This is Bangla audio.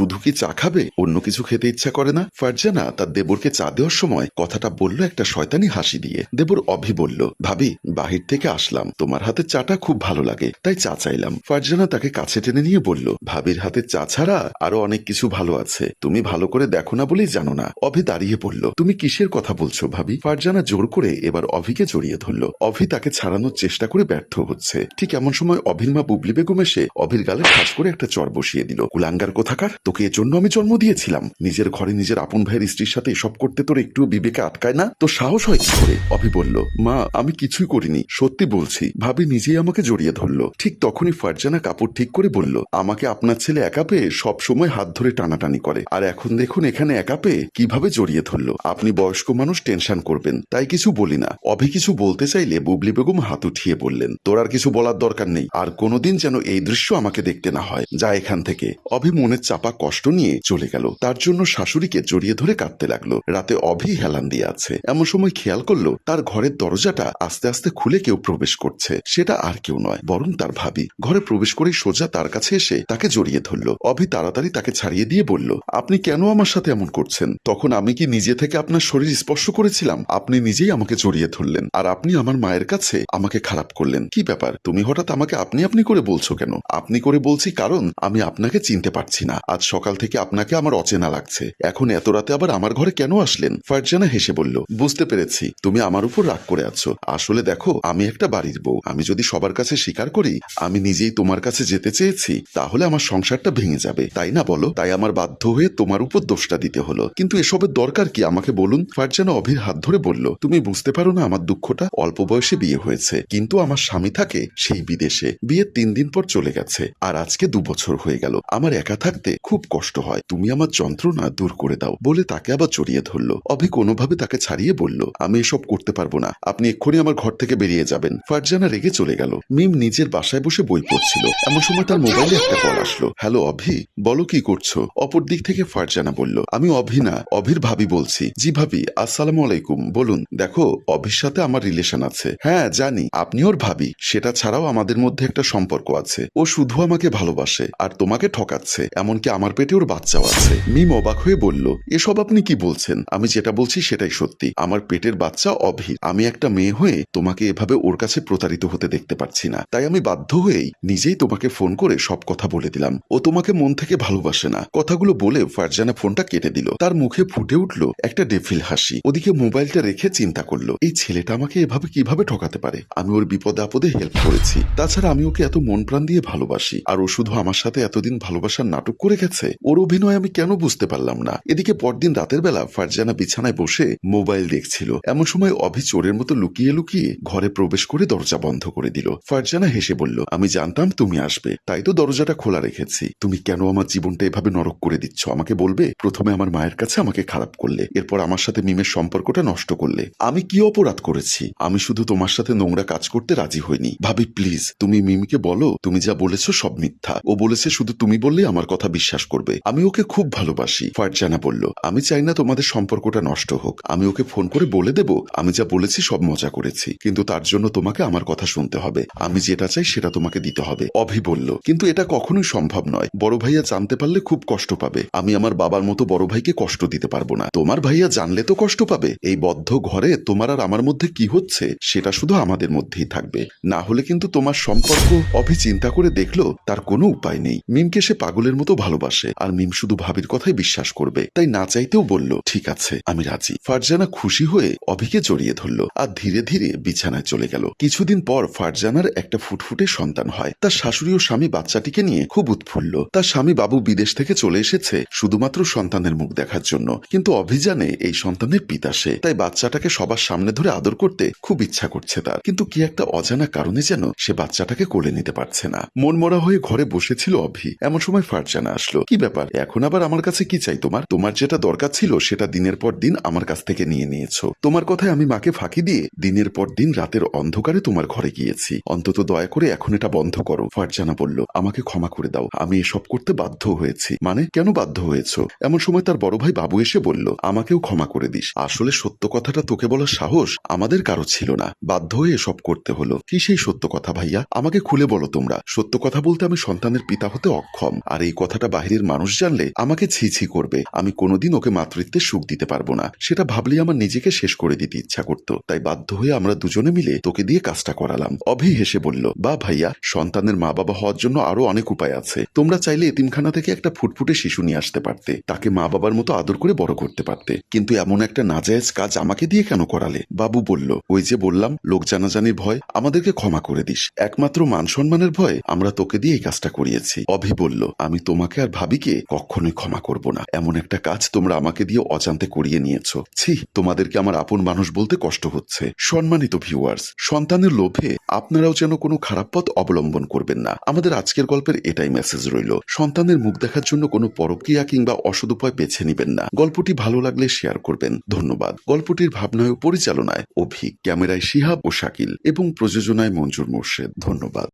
শুধু কি চা খাবে? অন্য কিছু খেতে ইচ্ছা করে না? ফারজানা তার দেবরকে চা দেওয়ার সময় কথাটা বলল একটা শয়তানি হাসি দিয়ে। দেবর অভি বলল, ভাবি, বাহির থেকে আসলাম। তোমার হাতে চাটা খুব ভালো লাগে, তাই চা চাইলাম। ফারজানা তাকে কাছে টেনে নিয়ে বলল, ভাবির হাতে চা ছাড়া আরও অনেক কিছু ভালো আছে। তুমি ভালো করে দেখো না বলেই জানো না। অভি দাঁড়িয়ে পড়ল তুমি কিসের কথা বলছো ভাবি? ফারজানা জোর করে এবার অভিকে জড়িয়ে ধরল। অভি তাকে ছাড়ানোর চেষ্টা করে ব্যর্থ হচ্ছে। ঠিক এমন সময় অভির মা বুবলি বেগম এসে অভির গালে ঠাস করে একটা চর বসিয়ে দিল। কুলাঙ্গার কোথাকার? তোকে এজন্য আমি জন্ম দিয়েছিলাম। নিজের ঘরে নিজের আপন ভাইয়ের স্ত্রীর সাথে এসব করতে তোর একটু বিবেকে আটকায় না? তো সাহস হয় কি করে অভি বলল, মা, আমি কিছুই করিনি। সত্যি বলছি, ভাবি নিজেই আমাকে জড়িয়ে ধরলো। ঠিক তখনই ফারজানা কাপড় ঠিক করে বলল, আমাকে আপনার ছেলে একা পেয়ে সব সময় হাত ধরে টানাটানি করে। আর এখন দেখুন এখানে একা পেয়ে কীভাবে জড়িয়ে ধরলো। আপনি বয়স্ক মানুষ, টেনশন করবেন। তাই কিছু বলি না। অভি কিছু বলতে চাইলে বুবলি বেগম হাত উঠিয়ে বললেন, তোর আর কিছু বলার দরকার নেই। আর কোনোদিন যেন এই দৃশ্য আমাকে দেখতে না হয়। যা এখান থেকে। অভি মনের চাপা কষ্ট নিয়ে চলে গেল। তার জন্য শাশুড়িকে জড়িয়ে ধরে কাঁদতে লাগল। রাতে অভি হেলান দিয়ে আছে। এমন সময় খেয়াল করল, তার ঘরের দরজাটা আস্তে আস্তে খুলে কেউ প্রবেশ করছে। সেটা আর কেউ নয়, বরং তার ভাবি। ঘরে প্রবেশ করেই সোজা তার কাছে এসে তাকে জড়িয়ে ধরলো। অভি তাড়াতাড়ি তাকে ছাড়িয়ে দিয়ে বলল, আপনি কেন আমার সাথে এমন করছেন? তখন আমি কি নিজে থেকে আপনার শরীর স্পর্শ করেছিলাম? আপনি নিজেই আমাকে জড়িয়ে ধরলেন। আর আপনি আমার মায়ের কাছে আমাকে খারাপ করলেন। কি ব্যাপার? তুমি হঠাৎ আমাকে আপনি আপনি করে বলছো কেন? আপনি করে বলছি কারণ আমি আপনাকে চিনতে পারছি না। আজ সকাল থেকে আপনাকে আমার অচেনা লাগছে। এখন এত রাতে আবার আমার ঘরে কেন আসলেন? ফারজানা হেসে বলল, বুঝতে পেরেছি, তুমি আমার উপর রাগ করে আছো। আসলে দেখো, আমি একটা বাড়ির বউ। আমি যদি সবার কাছে স্বীকার করি, আমি নিজেই তোমার কাছে যেতে চেয়েছি, তাহলে আমার সংসারটা ভেঙে যাবে। তাই না বলো? তাই আমার বাধ্য হয়ে তোমার উপর দোষটা দিতে হলো। কিন্তু এসবের দরকার কি আমাকে বলুন? ফারজানা অভির হাত ধরে বলল, তুমি বুঝতে পারো না আমার দুঃখটা? অল্প বয়সে বিয়ে হয়েছে। কিন্তু আমার স্বামী থাকে সেই বিদেশে। বিয়ের তিন দিন পর চলে গেছে। আর আজকে দু বছর হয়ে গেল। আমার একা থাকতে খুব কষ্ট হয়। তুমি আমার যন্ত্রণা দূর করে দাও বলে তাকে আবার জড়িয়ে ধরলো। অভি কোনোভাবে তাকে ছাড়িয়ে বলল, আমি এসব করতে পারব না। আপনি এক্ষুনি আমার ঘর থেকে বেরিয়ে যাবেন। ফারজানা রেগে চলে গেল। মিম নিজের বাসায় বসে বই পড়ছিল। এমন সময় তার মোবাইলে একটা কল আসলো। হ্যালো, অভি, বলো কি করছ? অপর দিক থেকে ফারজানা বলল, আমি অভি না অভির ভাবি বলছি। জি ভাবি, আসসালামু আলাইকুম। বলুন, দেখো, অভির সাথে আমার রিলেশন আছে। হ্যাঁ জানি, আপনি ওর ভাবি। সেটা ছাড়াও আমাদের মধ্যে একটা সম্পর্ক আছে। ও শুধু আমাকে ভালোবাসে আর তোমাকে ঠকাচ্ছে। এমনকি আমার পেটে ওর বাচ্চাও আছে। মিম অবাক হয়ে বলল, এসব আপনি কি বলছেন? আমি যেটা বলছি সেটাই সত্যি। আমার পেটের বাচ্চা অভি। আমি একটা মেয়ে হয়ে তোমাকে এভাবে ওর কাছে প্রতারিত হতে দেখতে পারছি না। তাই আমি বাধ্য হয়েই নিজেই তোমাকে ফোন করে সব কথা বলে দিলাম। ও তোমাকে মন থেকে ভালোবাসে না। কথাগুলো বলে ফারজানা ফোনটা কেটে দিল। তার মুখে ফুটে উঠল একটা ডেফিল হাসি। ওদিকে মোবাইলটা রেখে চিন্তা করল, এই ছেলেটা আমাকে এভাবে কীভাবে ঠকাতে পারে? আমি ওর বিপদে আপদে হেল্প করেছি। তাছাড়া আমি ওকে এত মন প্রাণ দিয়ে ভালোবাসি। আর ও শুধু আমার সাথে এতদিন ভালোবাসার নাটক করে গেছে ওর অভিনয় আমি কেন বুঝতে পারলাম না। এদিকে পরদিন রাতের বেলা ফারজানা বিছানায় বসে মোবাইল দেখছিল। এমন সময় অভি চোরের মতো লুকিয়ে লুকিয়ে ঘরে প্রবেশ করে দরজা বন্ধ করে দিল। ফারজানা হেসে বলল, আমি জানতাম তুমি আসবে। তাই তো দরজাটা খোলা রেখেছি। তুমি কেন আমার জীবনটা এভাবে নরক করে দিচ্ছ? আমাকে বলবে? প্রথমে আমার মায়ের কাছে আমাকে খারাপ করলে। এরপর আমার সাথে মিমের সম্পর্কটা নষ্ট করলে। আমি কি অপরাধ করেছি? আমি শুধু তোমার সাথে নোংরা কাজ করতে রাজি হইনি। ভাবি, প্লিজ, তুমি মিমিকে বলো। তুমি যা বলেছ সব মিথ্যা। ও বলেছে শুধু তুমি বললে আমার কথা বিশ্বাস করবে। আমি ওকে খুব ভালোবাসি, ফারজানা বলল। আমি চাই না তোমাদের সম্পর্কটা নষ্ট হোক। আমি ওকে ফোন করে বলে দেব, আমি যা বলেছি সব মজা করেছি। কিন্তু তার জন্য তোমাকে আমার কথা শুনতে হবে। আমি যেটা চাই সেটা তোমাকে দিতে হবে। অভি বলল, কিন্তু এটা কখনোই সম্ভব নয়। বড় ভাইয়া জানতে পারলে খুব কষ্ট পাবে। আমি আমার বাবার মতো বড় ভাইকে কষ্ট দিতে পারব না। তোমার ভাইয়া জানলে তো কষ্ট পাবে। এই বদ্ধ ঘরে তোমার আর আমার মধ্যে কি হচ্ছে, সেটা শুধু আমাদের মধ্যেই থাকবে। না হলে কিন্তু তোমার সম্পর্ক অভি চিন্তা করে দেখল, তার কোনো উপায় নেই। মিমকে সে পাগলের মতো ভালোবাসে। আর মিম শুধু ভাবির কথাই বিশ্বাস করবে। তাই না চাইতেও বলল, ঠিক আছে, আমি রাজি। ফারজানা খুশি হয়ে অভিকে জড়িয়ে ধরল আর ধীরে ধীরে বিছানায় চলে গেল। কিছুদিন পর ফারজানার একটা ফুটফুটে সন্তান হয়। তার শাশুড়ি ও স্বামী বাচ্চাটিকে নিয়ে খুব উৎফুল্ল। তার স্বামী বাবু বিদেশ থেকে চলে এসেছে শুধুমাত্র সন্তানের মুখ দেখার জন্য। কিন্তু অভিযানে এই সন্তানের পিতা সে। তাই বাচ্চাটাকে সবার সামনে ধরে আদর করতে খুব ইচ্ছা করছে তার। কিন্তু কি একটা অজানা কারণে যেন সে বাচ্চাটাকে কোলে নিতে পারছে না। মন মরা হয়ে ঘরে বসেছিল অভি। এমন সময় ফারজানা আসলো। কি ব্যাপার? এখন আবার আমার কাছে কি চাই তোমার? তোমার যেটা দরকার ছিল সেটা দিনের পর দিন আমার কাছ থেকে নিয়ে নিয়েছো। তোমার কথায় আমি মাকে ফাঁকি দিয়ে দিনের পর দিন রাতের অন্ধকারে তোমার ঘরে গিয়েছি। অন্তত দয়া করে এখন এটা বন্ধ করো, ফারজানা বলল। আমাকে ক্ষমা করে দাও। আমি এসব করতে বাধ্য হয়েছি। মানে কেন বাধ্য হয়েছ? এমন সময় তার বড় ভাই বাবু এসে বলল, আমাকেও ক্ষমা করে দিস। আসলে সত্য কথাটা তোকে বলার সাহস আমাদের কারও ছিল না। বাধ্য হয়ে এসব করতে হলো। কি সেই সত্য কথা ভাইয়া? আমাকে খুলে বলো তোমরা। সত্য কথা বলতে আমি সন্তানের পিতা হতে অক্ষম। আর এই কথাটা বাহির বাহিরের মানুষ জানলে আমাকে ছি করবে। আমি কোনোদিন ওকে মাতৃত্বের সুখ দিতে পারব না। সেটা ভাবলেই আমার নিজেকে শেষ করে দিতে ইচ্ছা করতো। তাই বাধ্য হয়ে আমরা দুজনে মিলে তোকে দিয়ে কাজটা করালাম। অভি হেসে বলল বা ভাইয়া, সন্তানের মা বাবা হওয়ার জন্য আরও অনেক উপায় আছে। তোমরা চাইলে এতিমখানা থেকে একটা ফুটফুটে শিশু নিয়ে আসতে পারতে। তাকে মা বাবার মতো আদর করে বড় করতে পারতে। কিন্তু এমন একটা নাজায়েজ কাজ আমাকে দিয়ে কেন করালে? বাবু বলল, ওই যে বললাম, লোক জানাজানির ভয়, আমাদেরকে ক্ষমা করে দিস। একমাত্র মান সম্মানের ভয় আমরা তোকে দিয়ে এই কাজটা করিয়েছি। অভি বলল, আমি তোমাকে আর ভাবিকে কখনোই ক্ষমা করব না। এমন একটা কাজ তোমরা আমাকে দিয়ে অজান্তে করিয়ে নিয়েছো। ছি, তোমাদেরকে আমার আপন মানুষ বলতে কষ্ট হচ্ছে। সম্মানিত ভিউয়ার্স সন্তানের লোভে আপনারাও যেন কোনো খারাপ পথ অবলম্বন করবেন না। আমাদের আজকের গল্পের এটাই মেসেজ রইল। সন্তানের মুখ দেখার জন্য কোনো পরক্রিয়া কিংবা অসদ উপায় বেছে নিবেন না। গল্পটি ভালো লাগলে শেয়ার করবেন। ধন্যবাদ। গল্পটির ভাবনায় ও পরিচালনায় অভি ক্যামেরায় শিহাব ও শাকিল এবং প্রযোজনায় মঞ্জুর মোর্শেদ। ধন্যবাদ।